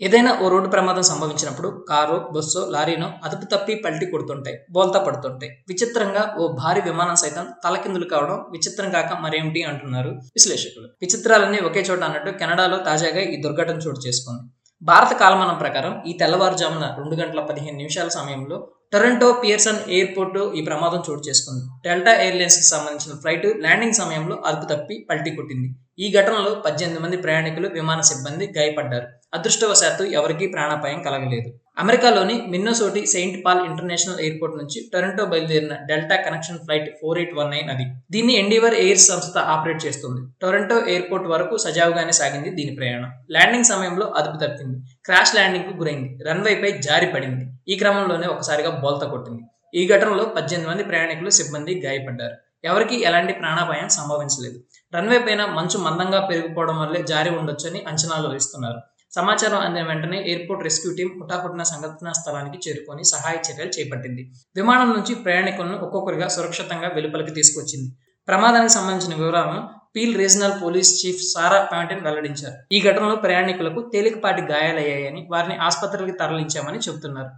ఏదైనా ఓ రోడ్డు ప్రమాదం సంభవించినప్పుడు కారు బస్సు లారీనో అదుపు తప్పి పల్టీ కొడుతుంటాయి బోల్తా పడుతుంటాయి. విచిత్రంగా ఓ భారీ విమానం సైతం తలకిందులు కావడం విచిత్రం కాక మరేమిటి అంటున్నారు విశ్లేషకులు. విచిత్రాలన్నీ ఒకే చోట అన్నట్టు కెనడాలో తాజాగా ఈ దుర్ఘటన చోటు చేసుకుంది. భారత కాలమానం ప్రకారం ఈ తెల్లవారుజామున రెండు గంటల పదిహేను నిమిషాల సమయంలో టొరంటో పియర్సన్ ఎయిర్పోర్ట్ ఈ ప్రమాదం చోటు చేసుకుంది. డెల్టా ఎయిర్లైన్స్కి సంబంధించిన ఫ్లైట్ ల్యాండింగ్ సమయంలో అదుపు తప్పి పల్టీ కొట్టింది. ఈ ఘటనలో పద్దెనిమిది మంది ప్రయాణికులు విమాన సిబ్బంది గాయపడ్డారు. అదృష్టవశాత్తు ఎవరికీ ప్రాణాపాయం కలగలేదు. అమెరికాలోని Minnesota Saint Paul international airport నుంచి టొరంటో బయలుదేరిన Delta connection flight four eight one nine అది. దీన్ని ఎండివర్ ఎయిర్ సంస్థ ఆపరేట్ చేస్తుంది. టొరంటో ఎయిర్పోర్ట్ వరకు సజావుగానే సాగింది దీని ప్రయాణం. ల్యాండింగ్ సమయంలో అదుపు తప్పింది. క్రాష్ ల్యాండింగ్కు గురైంది. రన్వేపై జారి పడింది. ఈ క్రమంలోనే ఒకసారిగా బోల్త కొట్టింది. ఈ ఘటనలో పద్దెనిమిది మంది ప్రయాణికులు సిబ్బంది గాయపడ్డారు. ఎవరికీ ఎలాంటి ప్రాణాపాయం సంభవించలేదు. రన్వే పైన మంచు మందంగా పెరిగిపోవడం వల్లే జారి ఉండొచ్చని అంచనాలు వేస్తున్నారు. సమాచారం అందిన వెంటనే ఎయిర్పోర్ట్ రెస్క్యూ టీం హుటాహుటిన సంఘటనా స్థలానికి చేరుకొని సహాయ చర్యలు చేపట్టింది. విమానం నుంచి ప్రయాణికులను ఒక్కొక్కరిగా సురక్షితంగా వెలుపలికి తీసుకొచ్చింది. ప్రమాదానికి సంబంధించిన వివరాలను Peel regional police chief Sarah Panton వెల్లడించారు. ఈ ఘటనలో ప్రయాణికులకు తేలికపాటి గాయాలయ్యాయని వారిని ఆసుపత్రికి తరలించామని చెబుతున్నారు.